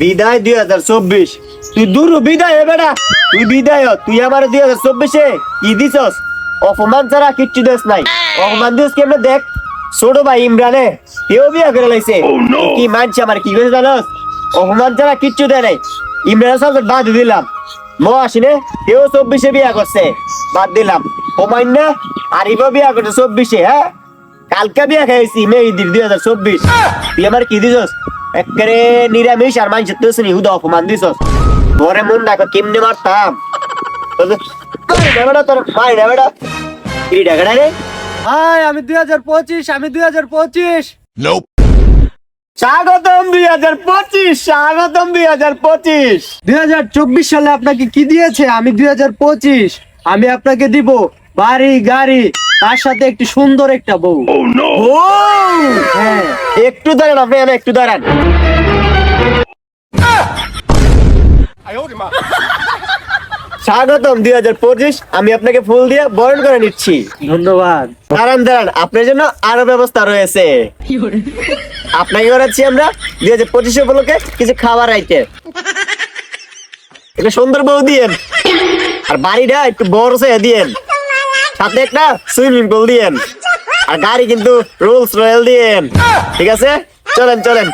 বিদায় দুই হাজার চব্বিশ। তুই দূর বিদায় হে বেটা। তুই বিদায় তুই আমার দুই হাজার চব্বিশে কি দিছস। অপমান ছাড়া কিচ্ছু দেশ নাই। অপমান দিস কেমনে দেখ? ছোট ভাই ইমরানে কেউ বিয়া করে লাইছে। কি মানছে আমার? কি করেছে জানোস? অপমান ছাড়া কিচ্ছু দেয় নাই। ইমরানের সাথে বাদ দিলাম। ম আসিনে কেউ চব্বিশে বিয়া করছে। বাদ দিলাম। না আরিফও বিয়া করছে চব্বিশে হ্যাঁ? কালকে বিয়া খাইছি মে ঈদের দুই হাজার চব্বিশ। তুই আমার কি দিছস? একেবারে নিরামিষ আর মাংস তুই শুনি হুদা অপমান দিছস। ঘরে মন রাখো কেমনে মারতাম। বেটা তোর মারি না বেটা কি ডাকাটা রে? হাই আমি দুই হাজার পঁচিশ আমি দুই হাজার পঁচিশ। স্বাগতম দুই হাজার পঁচিশ স্বাগতম দুই হাজার পঁচিশ। দুই হাজার চব্বিশ সালে আপনাকে কি দিয়েছে? আমি দুই হাজার পঁচিশ। আমি আপনাকে দিব বাড়ি গাড়ি। তার সাথে একটি সুন্দর একটা বউ। হ্যাঁ একটু দাঁড়ান আপনি একটু দাঁড়ান। স্বাগতম দুই হাজার পঁচিশ আমি আপনাকে ফুল দিয়ে বরণ করে নিচ্ছি। ধন্যবাদ। দাঁড়ান দাঁড়ান আপনার জন্য আরও ব্যবস্থা রয়েছে। আপনাকে করাচ্ছি আমরা দুই হাজার পঁচিশ উপলক্ষে কিছু খাবার আইটেম একটা সুন্দর বউ দিয়েন। আর বাড়িটা একটু বড় সে দিয়েন। সাথে একটা সুইমিং পুল দিয়েন। আর গাড়ি কিন্তু রুলস রয়েল দিয়েন। ঠিক আছে? চলেন চলেন।